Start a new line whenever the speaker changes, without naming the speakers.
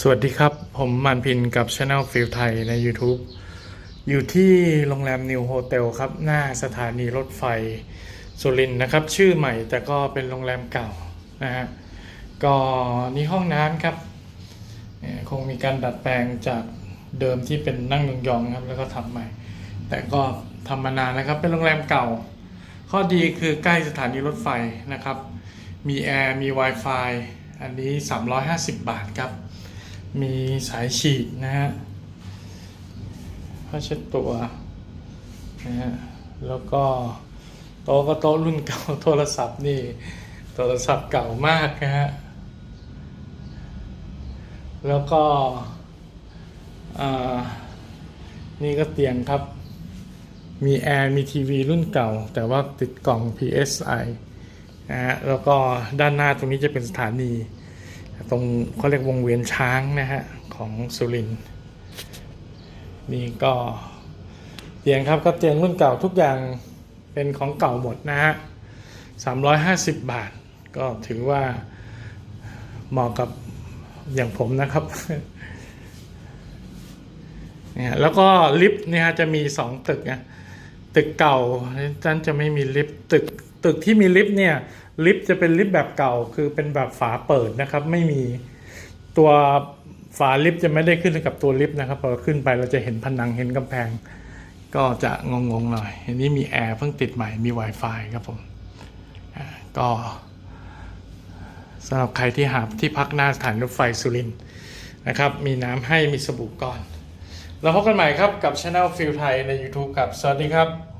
สวัสดีครับ ผมมันพินกับช anel ฟิลไทยใน YouTube อยู่ที่โรงแรมนิวโฮเทลครับ หน้าสถานีรถไฟสุรินนะครับ ชื่อใหม่แต่ก็เป็นโรงแรมเก่านะฮะก็นี่ห้องน้ำครับ คงมีการดัดแปลงจากเดิมที่เป็นนั่งยองๆครับ แล้วก็ทำใหม่ แต่ก็ทำมานานนะครับ เป็นโรงแรมเก่า ข้อดีคือใกล้สถานีรถไฟนะครับ มีแอร์มี Wi-Fi อันนี้ 350 บาทครับ มีสายฉีดนะฮะผ้าเช็ดตัวนะฮะแล้วก็โต๊ะก็โต๊ะรุ่นเก่าโทรศัพท์นี่โทรศัพท์เก่ามากนะฮะแล้วก็นี่ก็เตียงครับ มีแอร์ มีทีวีรุ่นเก่า แต่ว่าติดกล่อง PSI นะฮะ แล้วก็ด้านหน้าตรงนี้จะเป็นสถานี ตรงเขาเรียกวงเวียนช้างนะฮะของสุรินนี่ก็เตียงครับก็เตียงรุ่นเก่าทุกอย่างเป็นของเก่าหมดนะฮะ350 บาท ก็ถือว่าเหมาะกับอย่างผมนะครับเนี่ยแล้วก็ลิฟต์เนี่ยจะมีสองตึกนะ ตึกเก่าท่านจะไม่มีลิฟต์ตึกตึกที่มีลิฟต์เนี่ยลิฟต์จะเป็นลิฟต์แบบเก่า คือเป็นแบบฝาเปิดนะครับ ไม่มีตัวฝาลิฟต์จะไม่ได้ขึ้นกับตัวลิฟต์นะครับพอขึ้นไปเราจะเห็นผนังเห็นกำแพง ก็จะงงๆหน่อยอันนี้มีแอร์เพิ่งติดใหม่มี Wi-Fi ครับผมก็สำหรับใครที่หาที่พักหน้าสถานรถไฟสุรินทร์นะครับ มีน้ำให้มีสบู่ก่อน แล้วพบกันใหม่ครับกับช anel ฟิลไทยใน YouTube กับ สวัสดีครับ